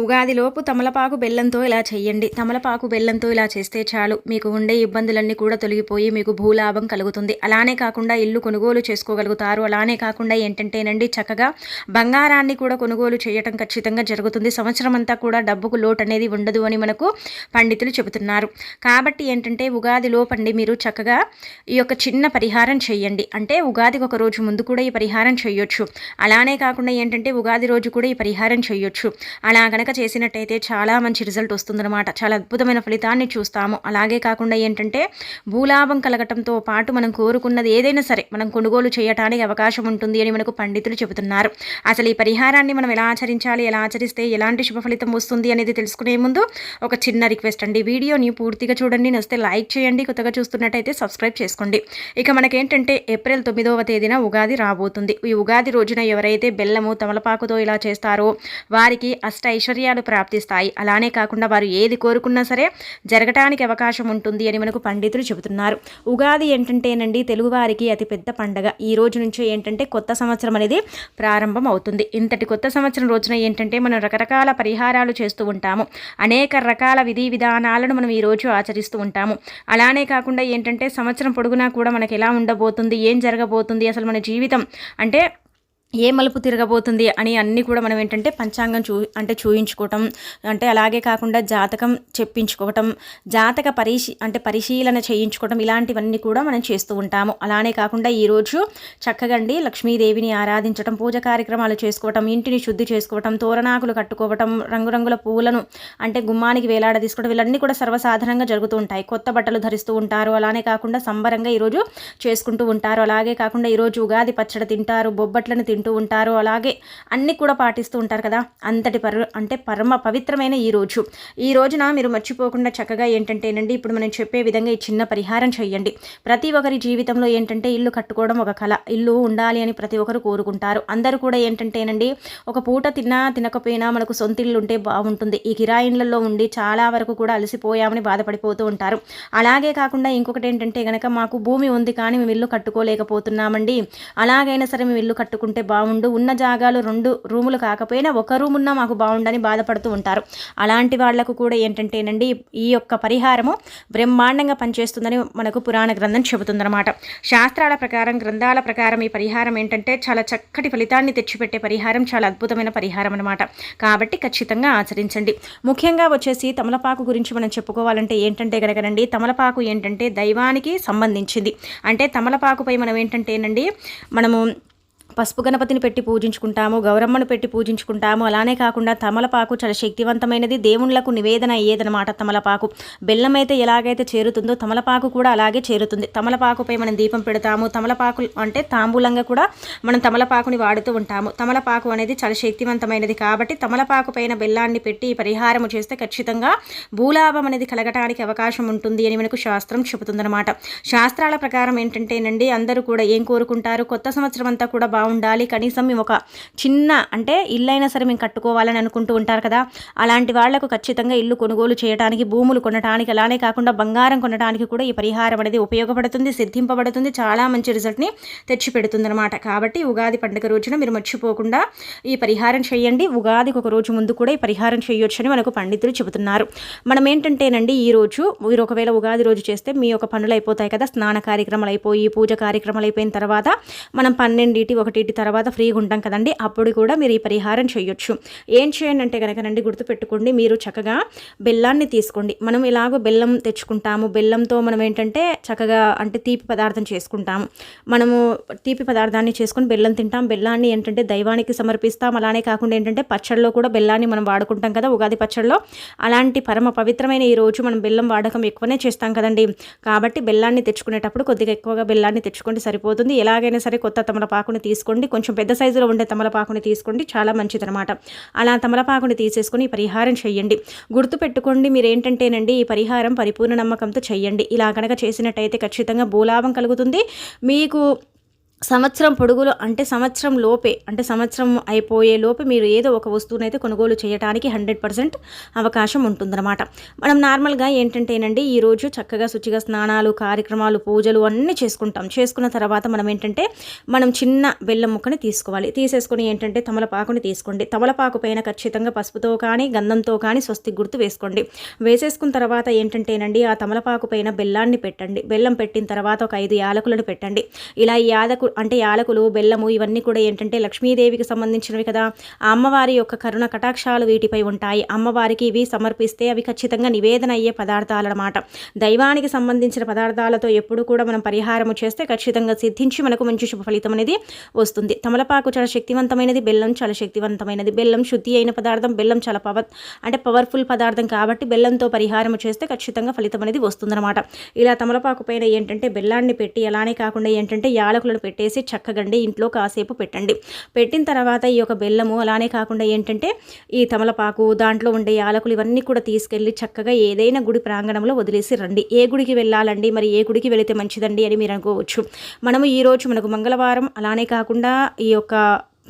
ఉగాదిలోపు తమలపాకు బెల్లంతో ఇలా చేయండి తమలపాకు బెల్లంతో ఇలా చేస్తే చాలు. మీకు ఉండే ఇబ్బందులన్నీ కూడా తొలగిపోయి మీకు భూలాభం కలుగుతుంది. అలానే కాకుండా ఇల్లు కొనుగోలు చేసుకోగలుగుతారు. అలానే కాకుండా ఏంటంటేనండి చక్కగా బంగారాన్ని కూడా కొనుగోలు చేయటం ఖచ్చితంగా జరుగుతుంది. సంవత్సరం అంతా కూడా డబ్బుకు లోటు అనేది ఉండదు అని మనకు పండితులు చెబుతున్నారు. కాబట్టి ఏంటంటే ఉగాది లోపండి మీరు చక్కగా ఈ యొక్క చిన్న పరిహారం చేయండి అంటే ఉగాదికి ఒక రోజు ముందు కూడా ఈ పరిహారం చేయొచ్చు అలానే కాకుండా ఏంటంటే ఉగాది రోజు కూడా ఈ పరిహారం చేయొచ్చు అలా కనుక చేసినట్టయితే చాలా మంచి రిజల్ట్ వస్తుందన్నమాట. చాలా అద్భుతమైన ఫలితాన్ని చూస్తాము. అలాగే కాకుండా ఏంటంటే భూలాభం కలగటంతో పాటు మనం కోరుకున్నది ఏదైనా సరే మనం కొనుగోలు చేయటానికి అవకాశం ఉంటుంది అని మనకు పండితులు చెబుతున్నారు. అసలు ఈ పరిహారాన్ని మనం ఎలా ఆచరించాలి ఎలా ఆచరిస్తే ఎలాంటి శుభ ఫలితం వస్తుంది అనేది తెలుసుకునే ముందు ఒక చిన్న రిక్వెస్ట్ అండి. వీడియోని పూర్తిగా చూడండి. నస్తే లైక్ చేయండి. కొత్తగా చూస్తున్నట్టయితే సబ్స్క్రైబ్ చేసుకోండి. ఇక మనకేంటంటే ఏప్రిల్ తొమ్మిదవ తేదీన ఉగాది రాబోతుంది. ఈ ఉగాది రోజున ఎవరైతే బెల్లము తమలపాకుతో ఇలా చేస్తారో వారికి అష్ట ఐశ్వర్యాలు ప్రాప్తిస్తాయి. అలానే కాకుండా వారు ఏది కోరుకున్నా సరే జరగటానికి అవకాశం ఉంటుంది అని మనకు పండితులు చెబుతున్నారు. ఉగాది ఏంటంటేనండి తెలుగువారికి అతిపెద్ద పండగ. ఈ రోజు నుంచి ఏంటంటే కొత్త సంవత్సరం అనేది ప్రారంభం అవుతుంది ఇంతటి కొత్త సంవత్సరం రోజున ఏంటంటే మనం రకరకాల పరిహారాలు చేస్తూ ఉంటాము. అనేక రకాల విధి విధానాలను మనం ఈరోజు ఆచరిస్తూ ఉంటాము. అలానే కాకుండా ఏంటంటే సంవత్సరం పొడుగునా కూడా మనకి ఎలా ఉండబోతుంది ఏం జరగబోతుంది అసలు మన జీవితం అంటే ఏ మలుపు తిరగబోతుంది అని అన్నీ కూడా మనం ఏంటంటే పంచాంగం చూ అంటే చూయించుకోవటం అంటే అలాగే కాకుండా జాతకం చెప్పించుకోవటం జాతక పరిశీ అంటే పరిశీలన చేయించుకోవటం ఇలాంటివన్నీ కూడా మనం చేస్తూ ఉంటాము. అలానే కాకుండా ఈరోజు చక్కగండి లక్ష్మీదేవిని ఆరాధించటం పూజ కార్యక్రమాలు చేసుకోవటం ఇంటిని శుద్ధి చేసుకోవటం తోరణాకులు కట్టుకోవటం రంగురంగుల పువ్వులను అంటే గుమ్మానికి వేలాడ తీసుకోవటం ఇవన్నీ కూడా సర్వసాధారణంగా జరుగుతూ ఉంటాయి. కొత్త బట్టలు ధరిస్తూ ఉంటారు. అలానే కాకుండా సంబరంగా ఈరోజు చేసుకుంటూ ఉంటారు. అలాగే కాకుండా ఈరోజు ఉగాది పచ్చడి తింటారు బొబ్బట్లను చేసుకుంటూ ఉంటారు అలాగే అన్ని కూడా పాటిస్తూ ఉంటారు కదా. అంతటి పర అంటే పరమ పవిత్రమైన ఈ రోజు. ఈ రోజున మీరు మర్చిపోకుండా చక్కగా ఏంటంటేనండి ఇప్పుడు మనం చెప్పే విధంగా ఈ చిన్న పరిహారం చేయండి. ప్రతి ఒక్కరి జీవితంలో ఏంటంటే ఇల్లు కట్టుకోవడం ఒక కళ. ఇల్లు ఉండాలి అని ప్రతి ఒక్కరు కోరుకుంటారు. అందరూ కూడా ఏంటంటేనండి ఒక పూట తిన్నా తినకపోయినా మనకు సొంత ఇల్లు ఉంటే బాగుంటుంది. ఈ కిరాయిన్లలో ఉండి చాలా వరకు కూడా అలసిపోయామని బాధపడిపోతూ ఉంటారు. అలాగే కాకుండా ఇంకొకటి ఏంటంటే కనుక మాకు భూమి ఉంది కానీ మేము ఇల్లు కట్టుకోలేకపోతున్నామండి. అలాగైనా సరే మేము ఇల్లు కట్టుకుంటే బాగుండు ఉన్న జాగాలు రెండు రూములు కాకపోయినా ఒక రూమ్ ఉన్నా మాకు బాగుండని బాధపడుతూ ఉంటారు. అలాంటి వాళ్ళకు కూడా ఏంటంటేనండి ఈ యొక్క పరిహారము బ్రహ్మాండంగా పనిచేస్తుందని మనకు పురాణ గ్రంథం చెబుతుందన్నమాట. శాస్త్రాల ప్రకారం గ్రంథాల ప్రకారం ఈ పరిహారం ఏంటంటే చాలా చక్కటి ఫలితాన్ని తెచ్చిపెట్టే పరిహారం చాలా అద్భుతమైన పరిహారం అనమాట కాబట్టి ఖచ్చితంగా ఆచరించండి. ముఖ్యంగా వచ్చేసి తమలపాకు గురించి మనం చెప్పుకోవాలంటే ఏంటంటే కనుకనండి తమలపాకు ఏంటంటే దైవానికి సంబంధించింది. అంటే తమలపాకుపై మనం ఏంటంటేనండి మనము పసుపు గణపతిని పెట్టి పూజించుకుంటాము గౌరమ్మను పెట్టి పూజించుకుంటాము. అలానే కాకుండా తమలపాకు చాలా శక్తివంతమైనది. దేవుళ్ళకు నివేదన అయ్యేదనమాట తమలపాకు. బెల్లం అయితే ఎలాగైతే చేరుతుందో తమలపాకు కూడా అలాగే చేరుతుంది. తమలపాకుపై మనం దీపం పెడతాము. తమలపాకు అంటే తాంబూలంగా కూడా మనం తమలపాకుని వాడుతూ ఉంటాము. తమలపాకు అనేది చాలా శక్తివంతమైనది కాబట్టి తమలపాకు పైన బెల్లాన్ని పెట్టి పరిహారము చేస్తే ఖచ్చితంగా భూలాభం అనేది కలగటానికి అవకాశం ఉంటుంది అని మనకు శాస్త్రం చెబుతుందన్నమాట. శాస్త్రాల ప్రకారం ఏంటంటేనండి అందరూ కూడా ఏం కోరుకుంటారు? కొత్త సంవత్సరం అంతా కూడా బాగుండాలి. కనీసం మేము ఒక చిన్న అంటే ఇల్లు అయినా సరే మేము కట్టుకోవాలని అనుకుంటూ ఉంటారు కదా. అలాంటి వాళ్ళకు ఖచ్చితంగా ఇల్లు కొనుగోలు చేయడానికి భూములు కొనడానికి అలానే కాకుండా బంగారం కొనడానికి కూడా ఈ పరిహారం అనేది ఉపయోగపడుతుంది సిద్ధింపబడుతుంది చాలా మంచి రిజల్ట్ని తెచ్చిపెడుతుంది అనమాట కాబట్టి ఉగాది పండుగ రోజున మీరు మర్చిపోకుండా ఈ పరిహారం చేయండి. ఉగాదికి ఒక రోజు ముందు కూడా ఈ పరిహారం చేయొచ్చని మనకు పండితులు చెబుతున్నారు. మనం ఏంటంటేనండి ఈ రోజు మీరు ఒకవేళ ఉగాది రోజు చేస్తే మీ యొక్క పనులు అయిపోతాయి కదా. స్నాన కార్యక్రమాలు అయిపోయి పూజ కార్యక్రమాలు అయిపోయిన తర్వాత మనం పన్నెండింటి ఒకటి తర్వాత ఫ్రీగా ఉంటాం కదండి అప్పుడు కూడా మీరు ఈ పరిహారం చేయొచ్చు. ఏం చేయండి అంటే కనుకనండి గుర్తుపెట్టుకోండి మీరు చక్కగా బెల్లాన్ని తీసుకోండి. మనం ఇలాగో బెల్లం తెచ్చుకుంటాము. బెల్లంతో మనం ఏంటంటే చక్కగా అంటే తీపి పదార్థం చేసుకుంటాము మనము తీపి పదార్థాన్ని చేసుకుని బెల్లం తింటాం. బెల్లాన్ని ఏంటంటే దైవానికి సమర్పిస్తాం. అలానే కాకుండా ఏంటంటే పచ్చళ్ళలో కూడా బెల్లాన్ని మనం వాడుకుంటాం కదా ఉగాది పచ్చళ్ళలో. అలాంటి పరమ పవిత్రమైన ఈ రోజు మనం బెల్లం వాడకం ఎక్కువనే చేస్తాం కదండి. కాబట్టి బెల్లాన్ని తెచ్చుకునేటప్పుడు కొద్దిగా ఎక్కువగా బెల్లాన్ని తెచ్చుకుంటే సరిపోతుంది. ఎలాగైనా సరే కొత్త తమలపాకుని తీసుకోండి. కొంచెం పెద్ద సైజులో ఉండే తమలపాకుని తీసుకోండి. చాలా మంచిదనమాట అలా తమలపాకుని తీసేసుకొని పరిహారం చేయండి. గుర్తుపెట్టుకోండి మీరు ఏంటంటేనండి ఈ పరిహారం పరిపూర్ణ నమ్మకంతో చేయండి. ఇలా కనుక చేసినట్టయితే ఖచ్చితంగా భూలాభం కలుగుతుంది. మీకు సంవత్సరం పొడుగులో అంటే సంవత్సరం లోపే అంటే సంవత్సరం అయిపోయే లోపే మీరు ఏదో ఒక వస్తువునైతే కొనుగోలు చేయడానికి హండ్రెడ్ పర్సెంట్ అవకాశం ఉంటుందన్నమాట. మనం నార్మల్గా ఏంటంటేనండి ఈరోజు చక్కగా శుచిగా స్నానాలు కార్యక్రమాలు పూజలు అన్నీ చేసుకుంటాం. చేసుకున్న తర్వాత మనం ఏంటంటే మనం చిన్న బెల్లం ముక్కని తీసుకోవాలి. తీసేసుకొని ఏంటంటే తమలపాకుని తీసుకోండి. తమలపాకు పైన ఖచ్చితంగా పసుపుతో కానీ గంధంతో కానీ స్వస్తి గుర్తు వేసుకోండి. వేసేసుకున్న తర్వాత ఏంటంటేనండి ఆ తమలపాకు పైన బెల్లాన్ని పెట్టండి. బెల్లం పెట్టిన తర్వాత ఒక ఐదు యాలకులను పెట్టండి. ఇలా ఈ అంటే యాలకులు బెల్లము ఇవన్నీ కూడా ఏంటంటే లక్ష్మీదేవికి సంబంధించినవి కదా. ఆ అమ్మవారి యొక్క కరుణ కటాక్షాలు వీటిపై ఉంటాయి. అమ్మవారికి ఇవి సమర్పిస్తే అవి ఖచ్చితంగా నివేదన అయ్యే పదార్థాలు అనమాట దైవానికి సంబంధించిన పదార్థాలతో ఎప్పుడు కూడా మనం పరిహారము చేస్తే ఖచ్చితంగా సిద్ధించి మనకు మంచి శుభ ఫలితం అనేది వస్తుంది. తమలపాకు చాలా శక్తివంతమైనది బెల్లం చాలా శక్తివంతమైనది. బెల్లం శుద్ధి అయిన పదార్థం బెల్లం చాలా పవర్ అంటే పవర్ఫుల్ పదార్థం కాబట్టి బెల్లంతో పరిహారం చేస్తే ఖచ్చితంగా ఫలితం అనేది వస్తుందన్నమాట ఇలా తమలపాకు పైన ఏంటంటే బెల్లాన్ని పెట్టి అలానే కాకుండా ఏంటంటే యాలకులను పెట్టి పెట్టేసి చక్కగండి ఇంట్లో కాసేపు పెట్టండి. పెట్టిన తర్వాత ఈ యొక్క బెల్లము అలానే కాకుండా ఏంటంటే ఈ తమలపాకు దాంట్లో ఉండే యాలకులు ఇవన్నీ కూడా తీసుకెళ్ళి చక్కగా ఏదైనా గుడి ప్రాంగణంలో వదిలేసి రండి. ఏ గుడికి వెళ్ళాలండి? మరి ఏ గుడికి వెళితే మంచిదండి అని మీరు అనుకోవచ్చు. మనము ఈరోజు మనకు మంగళవారం అలానే కాకుండా ఈ యొక్క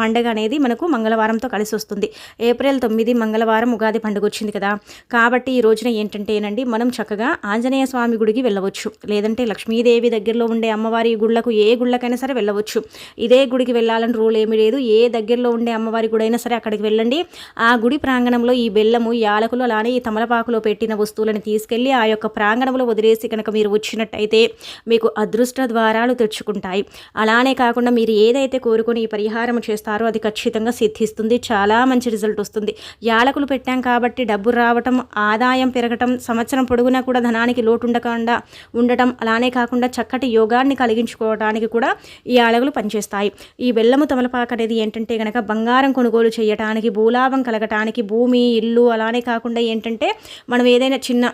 పండగ అనేది మనకు మంగళవారంతో కలిసి వస్తుంది. ఏప్రిల్ తొమ్మిది మంగళవారం ఉగాది పండుగ వచ్చింది కదా. కాబట్టి ఈ రోజున ఏంటంటేనండి మనం చక్కగా ఆంజనేయ స్వామి గుడికి వెళ్ళవచ్చు. లేదంటే లక్ష్మీదేవి దగ్గరలో ఉండే అమ్మవారి గుళ్ళకు ఏ గుళ్ళకైనా సరే వెళ్ళవచ్చు. ఇదే గుడికి వెళ్ళాలని రూల్ ఏమీ లేదు. ఏ దగ్గరలో ఉండే అమ్మవారి గుడి అయినా సరే అక్కడికి వెళ్ళండి. ఆ గుడి ప్రాంగణంలో ఈ బెల్లము యాలకులు అలానే ఈ తమలపాకులో పెట్టిన వస్తువులను తీసుకెళ్ళి ఆ యొక్క ప్రాంగణంలో వదిలేసి కనుక మీరు వచ్చినట్టయితే మీకు అదృష్ట ద్వారాలు తెచ్చుకుంటాయి అలానే కాకుండా మీరు ఏదైతే కోరుకొని ఈ పరిహారం చేస్తారు చేస్తారో. అది ఖచ్చితంగా సిద్ధిస్తుంది. చాలా మంచి రిజల్ట్ వస్తుంది. యాలకులు పెట్టాం కాబట్టి డబ్బు రావటం ఆదాయం పెరగటం సంవత్సరం పొడుగునా కూడా ధనానికి లోటు ఉండకుండా ఉండటం అలానే కాకుండా చక్కటి యోగాన్ని కలిగించుకోవడానికి కూడా ఈ యాలకులు పనిచేస్తాయి. ఈ బెల్లము తమలపాక అనేది ఏంటంటే కనుక బంగారం కొనుగోలు చేయటానికి భూలాభం కలగటానికి భూమి ఇల్లు అలానే కాకుండా ఏంటంటే మనం ఏదైనా చిన్న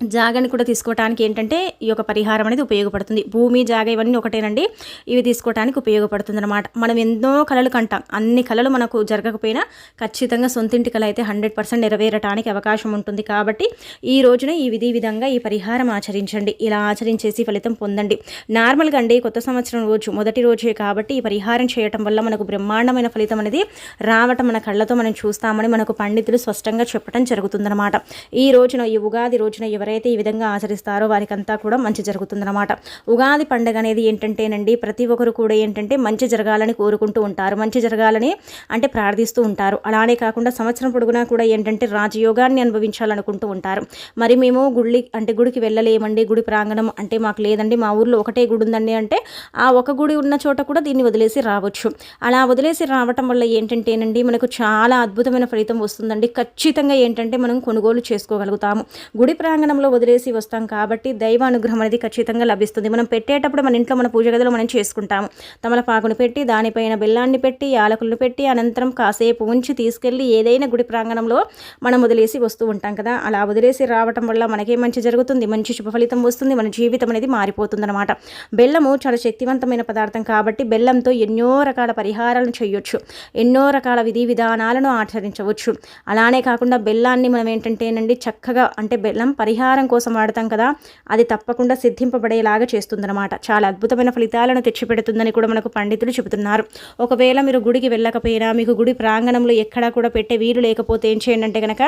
జాగని కూడా తీసుకోవడానికి ఏంటంటే ఈ యొక్క పరిహారం అనేది ఉపయోగపడుతుంది. భూమి జాగ ఇవన్నీ ఒకటేనండి. ఇవి తీసుకోవడానికి ఉపయోగపడుతుంది అనమాట మనం ఎన్నో కళలు కంటాం. అన్ని కళలు మనకు జరగకపోయినా ఖచ్చితంగా సొంతింటి కళ అయితే హండ్రెడ్ పర్సెంట్ నెరవేరటానికి అవకాశం ఉంటుంది. కాబట్టి ఈ రోజున ఈ విధి విధంగా ఈ పరిహారం ఆచరించండి. ఇలా ఆచరించేసి ఫలితం పొందండి. నార్మల్గా అండి కొత్త సంవత్సరం రోజు మొదటి రోజే కాబట్టి ఈ పరిహారం చేయటం వల్ల మనకు బ్రహ్మాండమైన ఫలితం అనేది రావటం మన కళ్ళతో మనం చూస్తామని మనకు పండితులు స్పష్టంగా చెప్పడం జరుగుతుందన్నమాట. ఈ రోజున ఈ ఉగాది రోజున ఎవరైనా ఎవరైతే ఈ విధంగా ఆచరిస్తారో వారికంతా కూడా మంచి జరుగుతుందన్నమాట. ఉగాది పండుగ అనేది ఏంటంటేనండి ప్రతి ఒక్కరు కూడా ఏంటంటే మంచి జరగాలని కోరుకుంటూ ఉంటారు. మంచి జరగాలని అంటే ప్రార్థిస్తూ ఉంటారు. అలానే కాకుండా సంవత్సరం పొడుగునా కూడా ఏంటంటే రాజయోగాన్ని అనుభవించాలనుకుంటూ ఉంటారు. మరి మేము గుడి అంటే గుడికి వెళ్ళలేమండి గుడి ప్రాంగణం అంటే మాకు లేదండి. మా ఊర్లో ఒకటే గుడి ఉందండి అంటే ఆ ఒక గుడి ఉన్న చోట కూడా దీన్ని వదిలేసి రావచ్చు. అలా వదిలేసి రావటం వల్ల ఏంటంటేనండి మనకు చాలా అద్భుతమైన ఫలితం వస్తుందండి. ఖచ్చితంగా ఏంటంటే మనం కొనుగోలు చేసుకోగలుగుతాము. గుడి ప్రాంగణం రూపంలో వదిలేసి వస్తాం కాబట్టి దైవ అనుగ్రహం అనేది ఖచ్చితంగా లభిస్తుంది. మనం పెట్టేటప్పుడు మన ఇంట్లో మన పూజ గదిలో మనం చేసుకుంటాము. తమలపాకును పెట్టి దానిపైన బెల్లాన్ని పెట్టి యాలకులను పెట్టి అనంతరం కాసేపు ఉంచి తీసుకెళ్ళి ఏదైనా గుడి ప్రాంగణంలో మనం వదిలేసి వస్తూ ఉంటాం కదా. అలా వదిలేసి రావటం వల్ల మనకే మంచి జరుగుతుంది? మంచి శుభ ఫలితం వస్తుంది. మన జీవితం అనేది మారిపోతుందన్నమాట. బెల్లము చాలా శక్తివంతమైన పదార్థం కాబట్టి బెల్లంతో ఎన్నో రకాల పరిహారాలను చేయొచ్చు. ఎన్నో రకాల విధి విధానాలను ఆచరించవచ్చు. అలానే కాకుండా బెల్లాన్ని మనం ఏంటంటేనండి చక్కగా అంటే బెల్లం పరిహారం పరిహారం కోసం వాడతాం కదా అది తప్పకుండా సిద్ధింపబడేలాగా చేస్తుందన్నమాట. చాలా అద్భుతమైన ఫలితాలను తెచ్చిపెడుతుందని కూడా మనకు పండితులు చెబుతున్నారు. ఒకవేళ మీరు గుడికి వెళ్ళకపోయినా మీకు గుడి ప్రాంగణంలో ఎక్కడా కూడా పెట్టే వీలు లేకపోతే ఏం చేయండి అంటే కనుక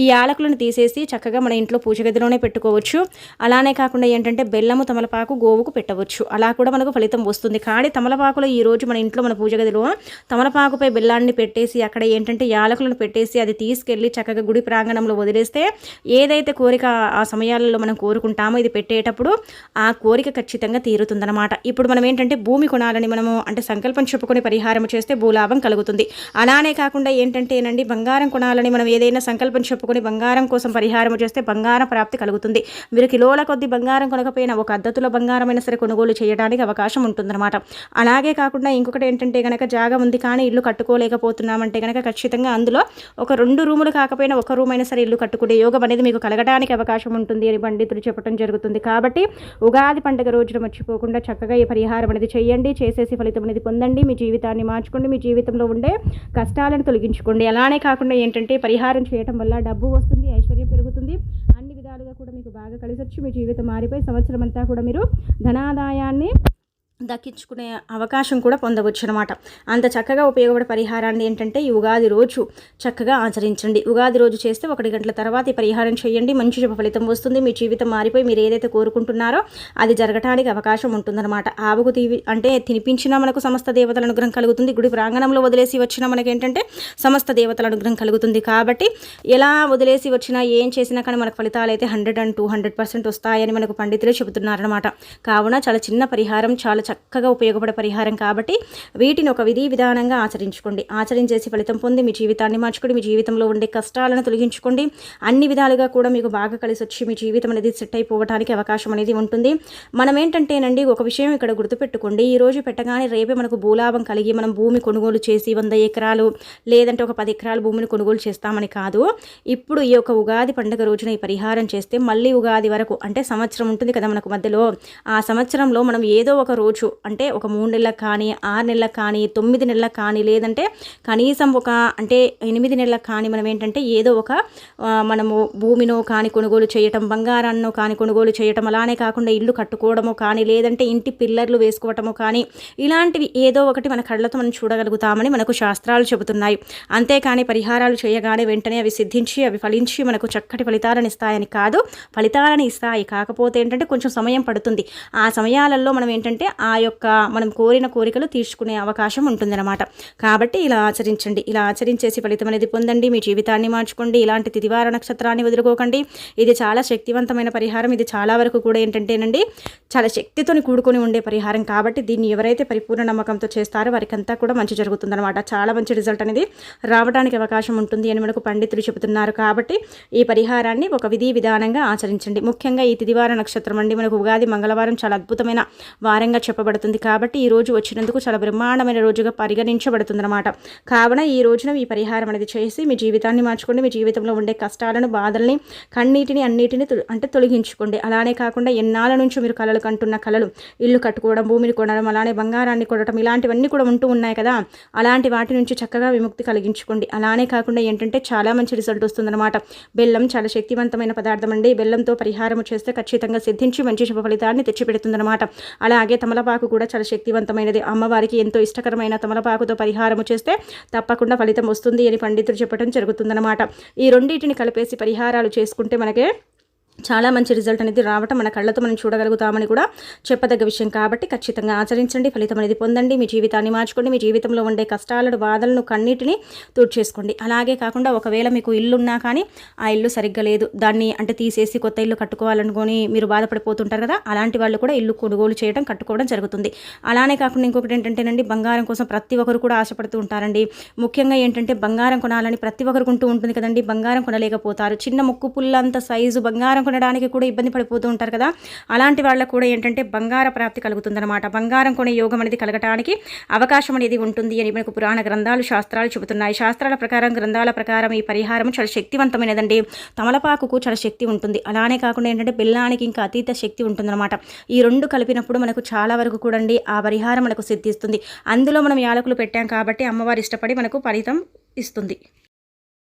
ఈ యాలకులను తీసేసి చక్కగా మన ఇంట్లో పూజ గదిలోనే పెట్టుకోవచ్చు. అలానే కాకుండా ఏంటంటే బెల్లము తమలపాకు గోవుకు పెట్టవచ్చు. అలా కూడా మనకు ఫలితం వస్తుంది. కానీ తమలపాకులో ఈ రోజు మన ఇంట్లో మన పూజ గదిలో తమలపాకుపై బెల్లాన్ని పెట్టేసి అక్కడ ఏంటంటే యాలకులను పెట్టేసి అది తీసుకెళ్ళి చక్కగా గుడి ప్రాంగణంలో వదిలేస్తే ఏదైతే కోరిక ఆ సమయాలలో మనం కోరుకుంటామో ఇది పెట్టేటప్పుడు ఆ కోరిక ఖచ్చితంగా తీరుతుందనమాట ఇప్పుడు మనం ఏంటంటే భూమి కొనాలని మనము అంటే సంకల్పం చెప్పుకొని పరిహారం చేస్తే భూలాభం కలుగుతుంది. అలానే కాకుండా ఏంటంటేనండి బంగారం కొనాలని మనం ఏదైనా సంకల్పం చెప్పుకొని బంగారం కోసం పరిహారం చేస్తే బంగారం ప్రాప్తి కలుగుతుంది. మీరు కిలోల కొద్ది బంగారం కొనకపోయినా ఒక అద్దతులో బంగారం సరే కొనుగోలు చేయడానికి అవకాశం ఉంటుందన్నమాట. అలాగే కాకుండా ఇంకొకటి ఏంటంటే కనుక జాగా ఉంది కానీ ఇల్లు కట్టుకోలేకపోతున్నామంటే కనుక ఖచ్చితంగా అందులో ఒక రెండు రూములు కాకపోయినా ఒక రూమ్ అయినా సరే ఇల్లు కట్టుకునే యోగం అనేది మీకు కలగడానికి అవకాశం అవకాశం ఉంటుంది అని పండితులు చెప్పడం జరుగుతుంది. కాబట్టి ఉగాది పండుగ రోజున మర్చిపోకుండా చక్కగా ఈ పరిహారం అనేది చేయండి. చేసేసి ఫలితం అనేది పొందండి. మీ జీవితాన్ని మార్చుకోండి. మీ జీవితంలో ఉండే కష్టాలను తొలగించుకోండి. అలానే కాకుండా ఏంటంటే పరిహారం చేయడం వల్ల డబ్బు వస్తుంది ఐశ్వర్యం పెరుగుతుంది. అన్ని విధాలుగా కూడా మీకు బాగా కలిసొచ్చు మీ జీవితం మారిపోయి సంవత్సరం అంతా కూడా మీరు ధనాదాయాన్ని దక్కించుకునే అవకాశం కూడా పొందవచ్చు అనమాట అంత చక్కగా ఉపయోగపడే పరిహారాన్ని ఏంటంటే ఈ ఉగాది రోజు చక్కగా ఆచరించండి. ఉగాది రోజు చేస్తే ఒకటి గంటల తర్వాత ఈ పరిహారం చేయండి. మంచి శుభ ఫలితం వస్తుంది. మీ జీవితం మారిపోయి మీరు ఏదైతే కోరుకుంటున్నారో అది జరగటానికి అవకాశం ఉంటుందన్నమాట. ఆవుకు తీవి అంటే తినిపించినా మనకు సమస్త దేవతల అనుగ్రహం కలుగుతుంది. గుడి ప్రాంగణంలో వదిలేసి వచ్చినా మనకి ఏంటంటే సమస్త దేవతల అనుగ్రహం కలుగుతుంది. కాబట్టి ఎలా వదిలేసి వచ్చినా ఏం చేసినా కానీ మనకు ఫలితాలు అయితే hundred and two hundred percent వస్తాయని మనకు పండితులే చెబుతున్నారనమాట కావున చాలా చిన్న పరిహారం చాలా చక్కగా ఉపయోగపడే పరిహారం కాబట్టి వీటిని ఒక విధి విధానంగా ఆచరించుకోండి. ఆచరించేసి ఫలితం పొంది మీ జీవితాన్ని మార్చుకోండి. మీ జీవితంలో ఉండే కష్టాలను తొలగించుకోండి. అన్ని విధాలుగా కూడా మీకు బాగా కలిసి వచ్చి మీ జీవితం అనేది సెట్ అయిపోవడానికి అవకాశం అనేది ఉంటుంది. మనం ఏంటంటేనండి ఒక విషయం ఇక్కడ గుర్తుపెట్టుకోండి. ఈ రోజు పెట్టగానే రేపే మనకు భూలాభం కలిగి మనం భూమి కొనుగోలు చేసి వంద ఎకరాలు లేదంటే ఒక పది ఎకరాల భూమిని కొనుగోలు చేస్తామని కాదు. ఇప్పుడు ఈ యొక్క ఉగాది పండుగ రోజున ఈ పరిహారం చేస్తే మళ్ళీ ఉగాది వరకు అంటే సంవత్సరం ఉంటుంది కదా మనకు మధ్యలో. ఆ సంవత్సరంలో మనం ఏదో ఒక రోజు అంటే ఒక మూడు నెలలకు కానీ ఆరు నెలలకు కానీ తొమ్మిది నెలలకు కానీ లేదంటే కనీసం ఒక అంటే ఎనిమిది నెలలకు కానీ మనం ఏంటంటే ఏదో ఒక మనము భూమినో కానీ కొనుగోలు చేయటం బంగారాన్నో కానీ కొనుగోలు చేయటం అలానే కాకుండా ఇల్లు కట్టుకోవడమో కానీ లేదంటే ఇంటి పిల్లర్లు వేసుకోవటమో కానీ ఇలాంటివి ఏదో ఒకటి మన కళ్ళతో మనం చూడగలుగుతామని మనకు శాస్త్రాలు చెబుతున్నాయి. అంతేకాని పరిహారాలు చేయగానే వెంటనే అవి సిద్ధించి అవి ఫలించి మనకు చక్కటి ఫలితాలను ఇస్తాయని కాదు ఫలితాలను ఇస్తాయి. కాకపోతే ఏంటంటే కొంచెం సమయం పడుతుంది. ఆ సమయాలలో మనం ఏంటంటే ఆ యొక్క మనం కోరిన కోరికలు తీర్చుకునే అవకాశం ఉంటుందన్నమాట. కాబట్టి ఇలా ఆచరించండి. ఇలా ఆచరించేసి ఫలితం అనేది పొందండి. మీ జీవితాన్ని మార్చుకోండి. ఇలాంటి తిదివార నక్షత్రాన్ని వదులుకోకండి. ఇది చాలా శక్తివంతమైన పరిహారం. ఇది చాలా వరకు కూడా ఏంటంటేనండి చాలా శక్తితో కూడుకొని ఉండే పరిహారం. కాబట్టి దీన్ని ఎవరైతే పరిపూర్ణ నమ్మకంతో చేస్తారో వారికి అంతా కూడా మంచి జరుగుతుందన్నమాట. చాలా మంచి రిజల్ట్ అనేది రావడానికి అవకాశం ఉంటుంది అని మనకు పండితులు చెబుతున్నారు. కాబట్టి ఈ పరిహారాన్ని ఒక విధి విధానంగా ఆచరించండి. ముఖ్యంగా ఈ తిదివార నక్షత్రం అండి. మనకు ఉగాది మంగళవారం చాలా అద్భుతమైన వారంగా చెప్పబడుతుంది కాబట్టి ఈ రోజు వచ్చినందుకు చాలా బ్రహ్మాండమైన రోజుగా పరిగణించబడుతుందన్నమాట. కావున ఈ రోజున ఈ పరిహారం అనేది చేసి మీ జీవితాన్ని మార్చుకోండి మీ జీవితంలో ఉండే కష్టాలను బాధల్ని కన్నీటిని అన్నిటిని అంటే తొలగించుకోండి. అలానే కాకుండా ఎన్నాళ్ళ నుంచి మీరు కళలు కంటున్న కళలు ఇల్లు కట్టుకోవడం భూమిని కొనడం అలానే బంగారాన్ని కొనడం ఇలాంటివన్నీ కూడా ఉంటూ ఉన్నాయి కదా. అలాంటి వాటి నుంచి చక్కగా విముక్తి కలిగించుకోండి. అలానే కాకుండా ఏంటంటే చాలా మంచి రిజల్ట్ వస్తుందన్నమాట. బెల్లం చాలా శక్తివంతమైన పదార్థం అండి. బెల్లంతో పరిహారం చేస్తే ఖచ్చితంగా సిద్ధించి మంచి శుభ ఫలితాన్ని తెచ్చిపెడుతుందన్నమాట. అలాగే తమలపాకు కూడా చాలా శక్తివంతమైనది. అమ్మవారికి ఎంతో ఇష్టకరమైన తమలపాకుతో పరిహారము చేస్తే తప్పకుండా ఫలితం వస్తుంది అని పండితులు చెప్పడం జరుగుతుందన్నమాట. ఈ రెండింటిని కలిపేసి పరిహారాలు చేసుకుంటే మనకే చాలా మంచి రిజల్ట్ అనేది రావటం మన కళ్ళతో మనం చూడగలుగుతామని కూడా చెప్పదగ్గ విషయం. కాబట్టి ఖచ్చితంగా ఆచరించండి ఫలితం అనేది పొందండి. మీ జీవితాన్ని మార్చుకోండి. మీ జీవితంలో ఉండే కష్టాలను బాధలను కన్నిటిని చేసుకోండి. అలాగే కాకుండా ఒకవేళ మీకు ఇల్లు ఉన్నా కానీ ఆ ఇల్లు సరిగ్గా లేదు. దాన్ని అంటే తీసేసి కొత్త ఇల్లు కట్టుకోవాలనుకొని మీరు బాధపడిపోతుంటారు కదా అలాంటి వాళ్ళు కూడా ఇల్లు కొనుగోలు చేయడం కట్టుకోవడం జరుగుతుంది. అలానే కాకుండా ఇంకొకటి ఏంటంటేనండి బంగారం కోసం ప్రతి ఒక్కరు కూడా ఆశపడుతూ ఉంటారండి. ముఖ్యంగా ఏంటంటే బంగారం కొనాలని ప్రతి ఒక్కరు ఉంటూ ఉంటుంది కదండి. బంగారం కొనలేకపోతారు. చిన్న ముక్కు పుల్లంత సైజు బంగారం కొనడానికి కూడా ఇబ్బంది పడిపోతూ ఉంటారు కదా. అలాంటి వాళ్ళకు కూడా ఏంటంటే బంగార ప్రాప్తి కలుగుతుందన్నమాట. బంగారం కొనే యోగం అనేది కలగటానికి అవకాశం అనేది ఉంటుంది అని మనకు పురాణ గ్రంథాలు శాస్త్రాలు చెబుతున్నాయి. శాస్త్రాల ప్రకారం గ్రంథాల ప్రకారం ఈ పరిహారం చాలా శక్తివంతమైనదండి. తమలపాకుకు చాలా శక్తి ఉంటుంది. అలానే కాకుండా ఏంటంటే బెల్లానికి ఇంకా అతీత శక్తి ఉంటుందన్నమాట. ఈ రెండు కలిపినప్పుడు మనకు చాలా వరకు కూడా ఆ పరిహారం మనకు సిద్ధిస్తుంది. అందులో మనం యాలకులు పెట్టాం కాబట్టి అమ్మవారు ఇష్టపడి మనకు ఫలితం ఇస్తుంది.